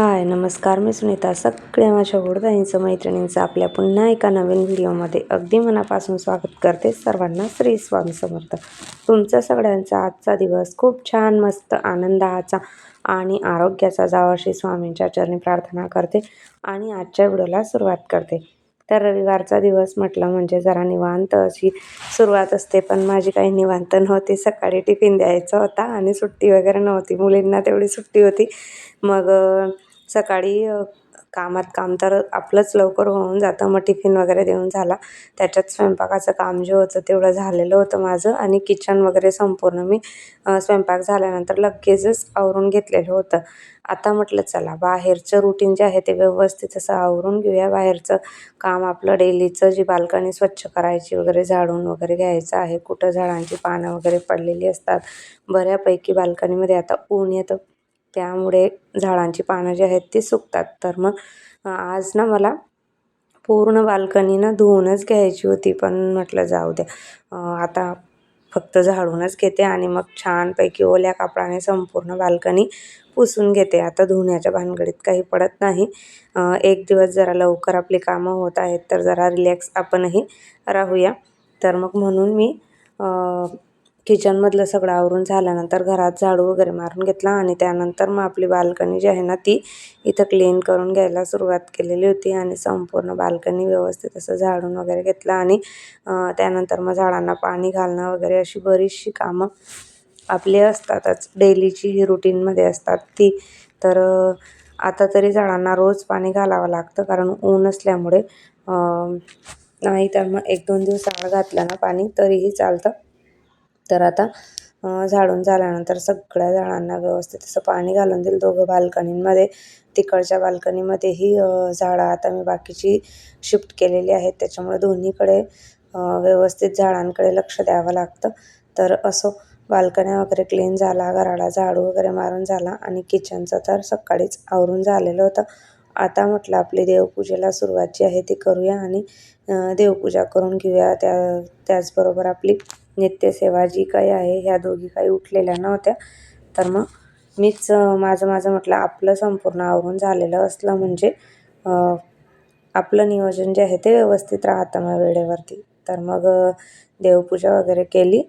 हाय नमस्कार मी सुनीता. सगळ्या माझ्या गोडदाईंचं मैत्रिणींचं आपल्या पुन्हा एका नवीन व्हिडिओमध्ये अगदी मनापासून स्वागत करते सर्वांना श्री स्वामी समर्थ. तुमचा सगळ्यांचा आजचा दिवस खूप छान मस्त आनंदाचा आणि आरोग्याचा जावा श्री स्वामींच्या चरणी प्रार्थना करते आणि आजच्या व्हिडिओला सुरुवात करते. तर रविवारचा दिवस म्हटलं म्हणजे जरा निवांत अशी सुरुवात असते पण माझी काही निवांत नव्हती. सकाळी टिफिन द्यायचा होता आणि सुट्टी वगैरे नव्हती. मुलींना तेवढी सुट्टी होती. मग सकाळी कामात काम तर आपलंच लवकर होऊन जातं. मग टिफिन वगैरे देऊन झाला. त्याच्यात स्वयंपाकाचं काम जे होतं तेवढं झालेलं होतं माझं आणि किचन वगैरे संपूर्ण मी स्वयंपाक झाल्यानंतर लगेचच आवरून घेतलेलं होतं. आता म्हटलं चला बाहेरचं रुटीन जे आहे ते व्यवस्थित असं आवरून घेऊया. बाहेरचं काम आपलं डेलीचं जी बाल्कनी स्वच्छ करायची वगैरे झाडून वगैरे घ्यायचं आहे. कुठं झाडांची पानं वगैरे पडलेली असतात. बऱ्यापैकी बाल्कनीमध्ये आता ऊन येतं. त्यामुळे झाडांची पानं जी आहेत ती सुकतात. तर मग आज ना मला पूर्ण बाल्कनी ना धुवूनच घ्यायची होती पण म्हटलं जाऊ द्या आता फक्त झाडूनच घेते आणि मग छानपैकी ओल्या कापडाने संपूर्ण बाल्कनी पुसून घेते. आता धुण्याच्या भानगडीत काही पडत नाही. एक दिवस जरा लवकर आपली कामं होत आहेत तर जरा रिलॅक्स आपणही राहूया. तर मग म्हणून मी किचनमधलं सगळं आवरून झाल्यानंतर घरात झाडू वगैरे मारून घेतला आणि त्यानंतर मग आपली बाल्कनी जी आहे ना ती इथं क्लीन करून घ्यायला सुरुवात केलेली होती आणि संपूर्ण बाल्कनी व्यवस्थित असं झाडून वगैरे घेतलं आणि त्यानंतर मग झाडांना पाणी घालणं वगैरे अशी बरीचशी कामं आपली असतातच. डेलीची ही रुटीनमध्ये असतात ती. तर आता तरी झाडांना रोज पाणी घालावं लागतं कारण ऊन असल्यामुळे नाही तर मग एक दोन दिवस आड घातलं ना पाणी तरीही चालतं. तर आता झाडून झाल्यानंतर सगळ्या झाडांना व्यवस्थित असं पाणी घालून देईल दोघं बाल्कनींमध्ये तिकडच्या बाल्कनीमध्येही झाडं आता मी बाकीची शिफ्ट केलेली आहेत. त्याच्यामुळे दोन्हीकडे व्यवस्थित झाडांकडे लक्ष द्यावं लागतं. तर असो बाल्कन्या वगैरे क्लीन झाला घराला झाडू वगैरे मारून झाला आणि किचनचं तर सकाळीच आवरून झालेलं होतं. आता म्हटलं आपली देवपूजेला सुरुवात जी आहे ती करूया आणि देवपूजा करून घेऊया. त्या त्याचबरोबर आपली नित्यसेवा जी काही आहे ह्या दोघी काही उठलेल्या नव्हत्या. तर मग मीच माझं माझं म्हटलं आपलं संपूर्ण आवरून झालेलं असलं म्हणजे आपलं नियोजन जे आहे ते व्यवस्थित राहतं मग वेळेवरती. तर मग देवपूजा वगैरे केली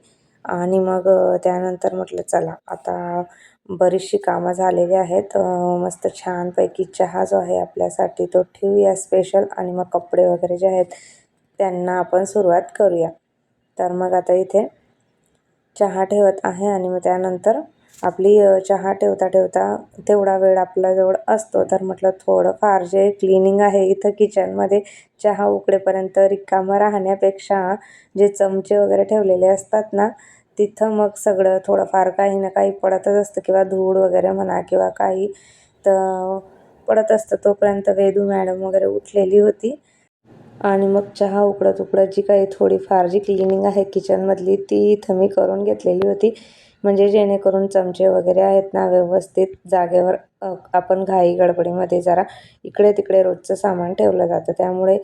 आणि मग त्यानंतर म्हटलं चला आता बरीचशी कामं झालेली आहेत. मस्त छानपैकी चहा जो आहे आपल्यासाठी तो ठेवूया स्पेशल आणि मग कपडे वगैरे जे आहेत त्यांना आपण सुरुवात करूया. तर मग आता इथे चहा ठेवत आहे आणि मग त्यानंतर आपली चहा ठेवता ठेवता तेवढा वेळ आपल्याजवळ असतो. तर म्हटलं थोडंफार जे क्लिनिंग आहे इथं किचनमध्ये चहा उकडेपर्यंत रिकामं राहण्यापेक्षा जे चमचे वगैरे ठेवलेले असतात ना तिथं मग सगळं थोडंफार काही ना काही पडतच असतं. किंवा धूळ वगैरे म्हणा किंवा काही तर पडत असतं. तोपर्यंत वेदू मॅडम वगैरे उठलेली होती. आणि मग चहा उकडत उकडत जी काही थोडीफार जी क्लिनिंग आहे किचनमधली ती इथं मी करून घेतलेली होती. म्हणजे जेणेकरून चमचे वगैरे आहेत ना व्यवस्थित जागेवर आपण घाई गडबडीमध्ये जरा इकडे तिकडे रोजचं सामान ठेवलं जातं. त्यामुळे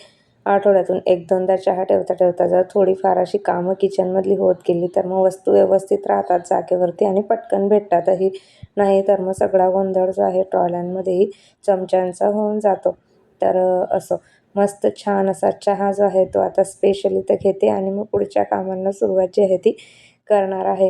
आठवड्यातून एक दोनदा चहा ठेवता ठेवता जर थोडीफार अशी कामं किचनमधली होत गेली तर मग वस्तू व्यवस्थित राहतात जागेवरती आणि पटकन भेटतातही. नाही तर मग सगळा गोंधळ जो आहे ट्रॉल्यांमध्येही चमच्यांचा होऊन जातो. तर असं. मस्त छान असा चहा जो आहे तो आता स्पेशली तर घेते आणि मग पुढच्या कामांना सुरुवात जी आहे ती करणार आहे.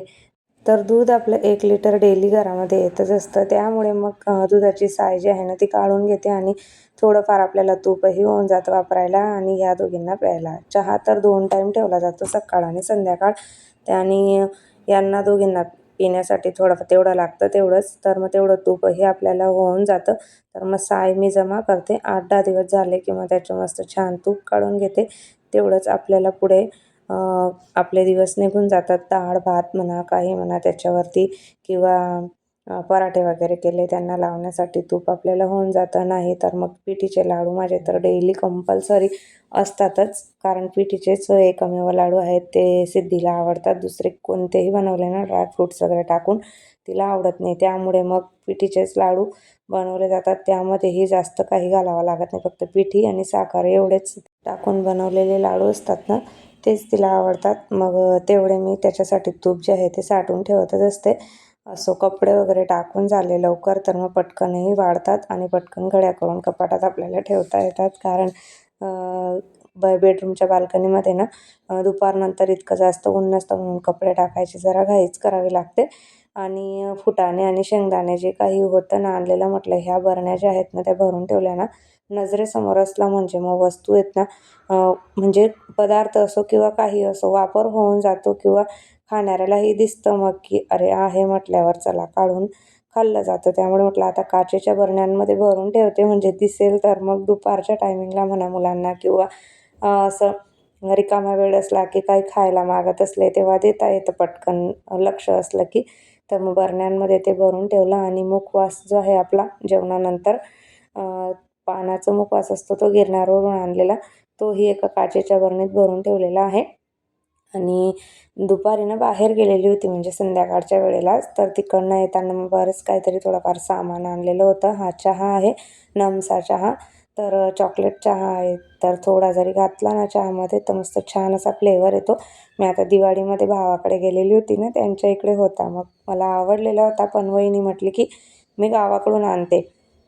तर दूध आपलं एक लिटर डेली घरामध्ये येतच असतं. त्यामुळे मग दुधाची साय जी आहे ना ती काढून घेते आणि थोडंफार आपल्याला तूपही होऊन जातं वापरायला आणि ह्या दोघींना प्यायला. चहा तर दोन टाईम ठेवला जातो सकाळ आणि संध्याकाळ. आणि यांना दोघींना पिण्यासाठी थोडं तेवढं लागतं तेवढंच. तर मग तेवढं तूपही आपल्याला होऊन जातं. तर मग साय मी जमा करते. आठ दहा दिवस झाले की मग त्याचं मस्त छान तूप काढून घेते. तेवढंच आपल्याला पुढे आपले दिवस निघून जातात. डाळ भात म्हणा काही म्हणा त्याच्यावरती किंवा पराठे वगैरे केले त्यांना लावण्यासाठी तूप आपल्याला होऊन जातं नाही तर मग पिठीचे लाडू माझे तर डेली कंपल्सरी असतातच. कारण पिठीचेच एकमेव लाडू आहेत ते सिद्धीला आवडतात. दुसरे कोणतेही बनवले ना ड्रायफ्रूट्स वगैरे टाकून तिला आवडत नाही. त्यामुळे मग पिठीचेच लाडू बनवले जातात. त्यामध्येही जास्त काही घालावं लागत नाही. फक्त पिठी आणि साखर एवढेच टाकून बनवलेले लाडू असतात ना तेच तिला आवडतात. मग तेवढे मी त्याच्यासाठी तूप जे आहे ते साठवून ठेवतच असते. असो कपडे वगैरे टाकून झाले लवकर तर मग पटकनही वाढतात आणि पटकन घड्या करून कपाटात आपल्याला ठेवता येतात. कारण ब बेडरूमच्या बाल्कनीमध्ये ना दुपारनंतर इतकं जास्त ऊन नसतं म्हणून कपडे टाकायची जरा घाईच करावी लागते. आणि फुटाणे आणि शेंगदाणे जे काही होतं ना आणलेलं म्हटलं ह्या बरण्या ज्या आहेत ना त्या भरून ठेवल्या ना नजरेसमोर असला म्हणजे मग वस्तू आहेत ना म्हणजे पदार्थ असो किंवा काही असो वापर होऊन जातो किंवा खाणाऱ्यालाही दिसतं मग की अरे आहे म्हटल्यावर चला काढून खाल्लं जातं. त्यामुळे म्हटलं आता काचेच्या बरण्यांमध्ये भरून ठेवते म्हणजे दिसेल तर. मग दुपारच्या टायमिंगला म्हणा मुलांना किंवा असं रिकामा वेळ असला की काही खायला मागत असले तेव्हा देता येतं पटकन. लक्ष असलं की तर मग बरण्यांमध्ये ते भरून ठेवलं आणि मुखवास जो आहे आपला जेवणानंतर पानाचा मुखवास असतो तो गिरणारवरून आणलेला तोही एका काचेच्या बरणीत भरून ठेवलेला आहे. आणि दुपारी ना बाहेर गेलेली होती म्हणजे संध्याकाळच्या वेळेलाच तर तिकडनं येताना मग बरंच काहीतरी थोडंफार सामान आणलेलं होतं. हा चहा आहे नमसा चहा. तर चॉकलेट चहा आहे. तर थोडा जरी घातला ना चहामध्ये तर मस्त छान असा फ्लेवर येतो. मी आता दिवाळीमध्ये भावाकडे गेलेली होती ना त्यांच्या इकडे होता. मग मला आवडलेला होता पण वहिनी म्हटली की मी गावाकडून आणते.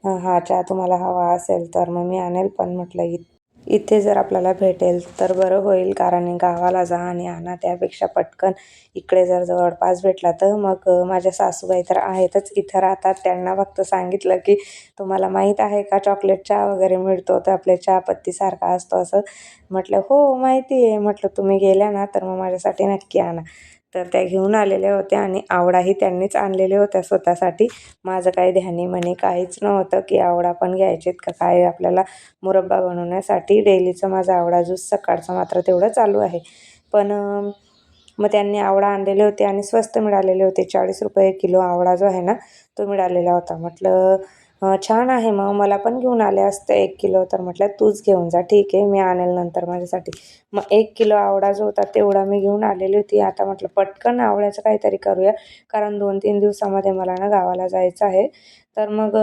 हा चहा तुम्हाला हवा असेल तर मग मी आणेल. पण म्हटलं इ इथे जर आपल्याला भेटेल तर बरं होईल कारण गावाला जा आणि आणा त्यापेक्षा पटकन. इकडे जर जवळपास भेटला तर मग माझ्या सासूबाई तर आहेतच इथं राहतात. त्यांना फक्त सांगितलं की तुम्हाला माहीत आहे का चॉकलेट चहा वगैरे मिळतो तर आपल्या चहापत्तीसारखा असतो असं? म्हटलं हो माहिती आहे. म्हटलं तुम्ही गेल्या ना तर मग माझ्यासाठी नक्की आणा. तर त्या घेऊन आलेल्या होत्या आणि आवडाही त्यांनीच आणलेल्या होत्या स्वतःसाठी. माझं काही ध्यानी म्हणे काहीच नव्हतं की आवडा पण घ्यायचेत का? काय आपल्याला मुरब्बा बनवण्यासाठी डेलीचं माझा आवडा ज्यूस सकाळचं मात्र तेवढं चालू आहे. पण मग त्यांनी आवडा आणलेले होते आणि स्वस्त मिळालेले होते. चाळीस रुपये किलो आवडा जो आहे ना तो मिळालेला होता. म्हटलं छान आहे मग. मला पण घेऊन आले असते एक किलो. तर म्हटलं तूच घेऊन जा. ठीक आहे मी आणेल नंतर माझ्यासाठी. मग एक किलो आवडा जो होता तेवढा मी घेऊन आलेली होती. आता म्हटलं पटकन आवड्याचं काहीतरी करूया. कारण दोन तीन दिवसामध्ये मला ना गावाला जायचं आहे. तर मग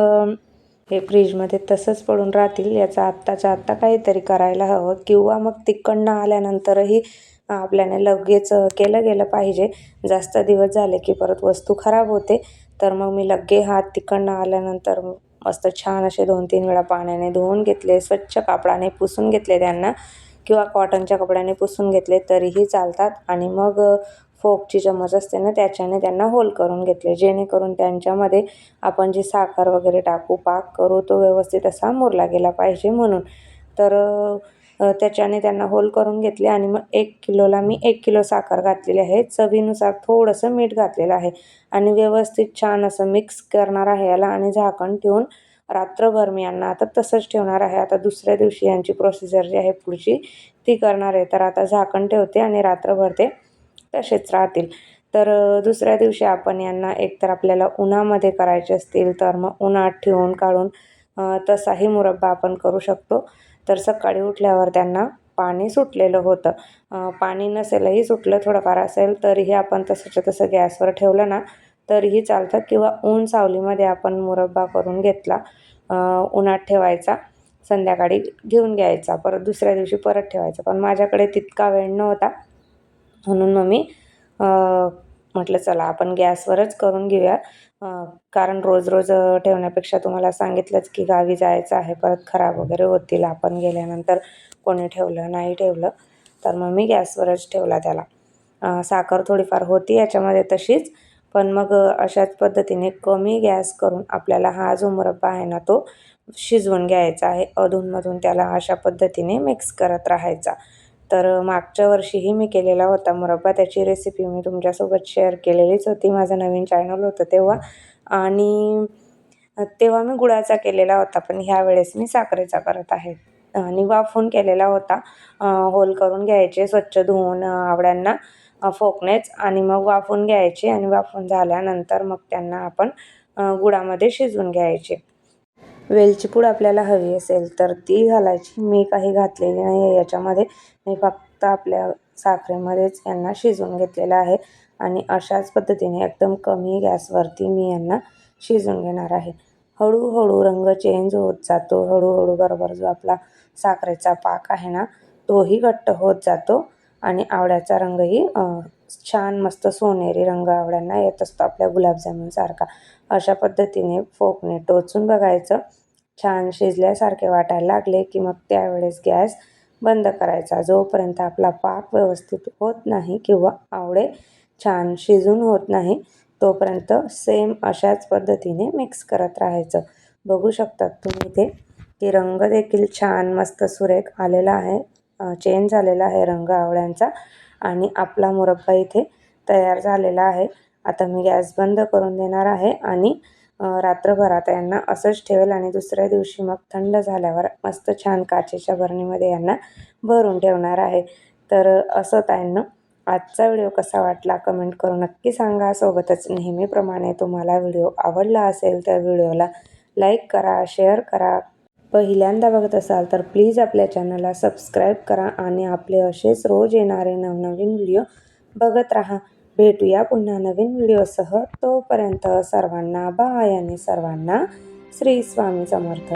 हे फ्रीजमध्ये तसंच पडून राहतील. याचा आत्ताच्या आत्ता काहीतरी करायला हवं. किंवा मग तिकडनं आल्यानंतरही आपल्याने लगेच केलं गेलं पाहिजे. जास्त दिवस झाले की परत वस्तू खराब होते. तर मग मी लगे हात तिकडनं आल्यानंतर मस्त छान असे दोन तीन वेळा पाण्याने धुवून घेतले स्वच्छ कापडाने पुसून घेतले त्यांना किंवा कॉटनच्या कपड्याने पुसून घेतले तरीही चालतात. आणि मग फोकची चमच असते ना त्याच्याने त्यांना होल करून घेतले. जेणेकरून त्यांच्यामध्ये आपण जी साखर वगैरे टाकू पाक करू तो व्यवस्थित असा मुरला गेला पाहिजे म्हणून. तर त्याच्याने त्यांना होल करून घेतले आणि मग एक किलोला मी एक किलो साखर घातलेली आहे. चवीनुसार थोडंसं मीठ घातलेलं आहे आणि व्यवस्थित छान असं मिक्स करणार आहे याला आणि झाकण ठेवून रात्रभर मी यांना आता तसंच ठेवणार आहे. आता दुसऱ्या दिवशी यांची प्रोसिजर जी आहे पुढची ती करणार आहे. तर आता झाकण ठेवते आणि रात्रभर ते तसेच राहतील. तर दुसऱ्या दिवशी आपण यांना एकतर आपल्याला उन्हामध्ये करायचे असतील तर मग उन्हात ठेवून काढून तसाही मुरब्बा आपण करू शकतो. तर सकाळी उठल्यावर त्यांना पाणी सुटलेलं होतं. पाणी नसेलही सुटलं थोडंफार असेल तरीही आपण तसंच्या तसं गॅसवर ठेवलं ना तरीही चालतं. किंवा ऊन सावलीमध्ये आपण मुरब्बा करून घेतला उन्हात ठेवायचा संध्याकाळी घेऊन घ्यायचा परत दुसऱ्या दिवशी परत ठेवायचा. पण माझ्याकडे तितका वेळ नव्हता. म्हणून मग मी म्हटलं चला आपण गॅसवरच करून घेऊया. कारण रोज रोज ठेवण्यापेक्षा तुम्हाला सांगितलंच की गावी जायचं आहे परत खराब वगैरे होतील. आपण गेल्यानंतर कोणी ठेवलं नाही ठेवलं तर मग मी गॅसवरच ठेवला त्याला. साखर थोडीफार होती याच्यामध्ये तशीच पण मग अशाच पद्धतीने कमी गॅस करून आपल्याला हा जो मुरब्बा आहे ना तो शिजवून घ्यायचा आहे. अधूनमधून त्याला अशा पद्धतीने मिक्स करत राहायचा. तर मागच्या वर्षीही मी केलेला होता मुरब्बा. त्याची रेसिपी मी तुमच्यासोबत शेअर केलेलीच होती. माझं नवीन चॅनल होतं तेव्हा. आणि तेव्हा मी गुळाचा केलेला होता पण ह्या वेळेस मी साखरेचा करत आहे. आणि वाफून केलेला होता. होल करून घ्यायचे स्वच्छ धुवून आवड्यांना फोकणेच. आणि मग वाफून घ्यायचे आणि वाफून झाल्यानंतर मग त्यांना आपण गुळामध्ये शिजवून घ्यायचे. वेलची पूड आपल्याला हवी असेल तर ती घालायची. मी काही घातलेली नाही आहे. याच्यामध्ये मी फक्त आपल्या साखरेमध्येच यांना शिजवून घेतलेलं आहे आणि अशाच पद्धतीने एकदम कमी गॅसवरती मी यांना शिजवून घेणार आहे. हळूहळू रंग चेंज होत जातो. हळूहळू बरोबर जो आपला साखरेचा पाक आहे ना तोही घट्ट होत जातो आणि आवळ्याचा रंगही छान मस्त सोनेरी रंग आवड्यांना येत असतो आपल्या गुलाबजामुनसारखा अशा पद्धतीने फोकने टोचून बघायचं. छान शिजल्यासारखे वाटायला लागले की मग त्यावेळेस गॅस बंद करायचा. जोपर्यंत आपला पाक व्यवस्थित होत नाही किंवा आवळे छान शिजून होत नाही तोपर्यंत सेम अशाच पद्धतीने मिक्स करत राहायचं. बघू शकतात तुम्ही ते की रंग देखील छान मस्त सुरेख आलेला आहे. चेंज झालेला आहे रंग आवळ्यांचा. आणि आपला मुरब्बा इथे तयार झालेला आहे. आता मी गॅस बंद करून देणार आहे आणि रात्रभरात यांना असंच ठेवेल आणि दुसऱ्या दिवशी मग थंड झाल्यावर मस्त छान काचेच्या बरणीमध्ये यांना भरून ठेवणार आहे. तर असं त्यांना आजचा व्हिडिओ कसा वाटला कमेंट करून नक्की सांगा. सोबतच नेहमीप्रमाणे तुम्हाला व्हिडिओ आवडला असेल तर व्हिडिओला लाईक करा शेअर करा. पहिल्यांदा बघत असाल तर प्लीज आपल्या चॅनलला सबस्क्राईब करा आणि आपले असेच रोज येणारे नवनवीन व्हिडिओ बघत राहा. भेटूया पुन्हा नवीन व्हिडिओसह. तोपर्यंत सर्वांना बाय आणि सर्वांना श्री स्वामी समर्थ.